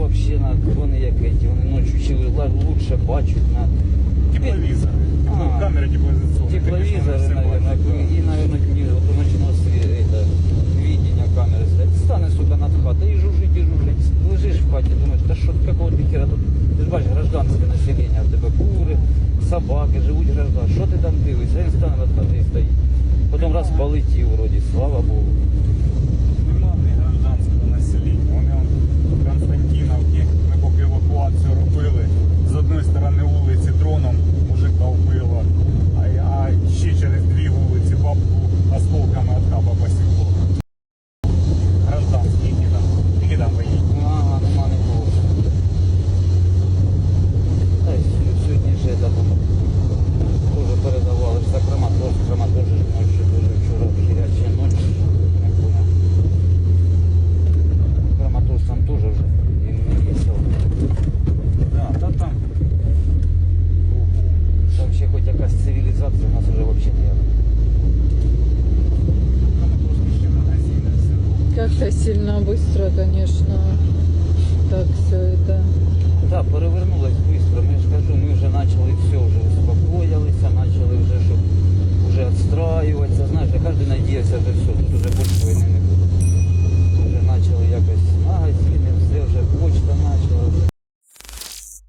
взагалі на вони як эти, вони ночі вчили лучше бачать на Тепловизоры. А. Камеры тепловизационные. тепловизоры, конечно, они все наверное, бачат, и, наверное, не, вот у ночного света, это, видения камеры стоит. Стане, сука, над хатой и жужжить, и жужжить. Лежишь в хаті, думаєш, та що какого ти хера тут? Ти ж бачиш гражданське населення, в тебе кури, собаки, живуть граждан. Що ти там дивишся? Він стане над хатою і стоїть. Потім раз полетів вроді, слава Богу. Сильно быстро, конечно, так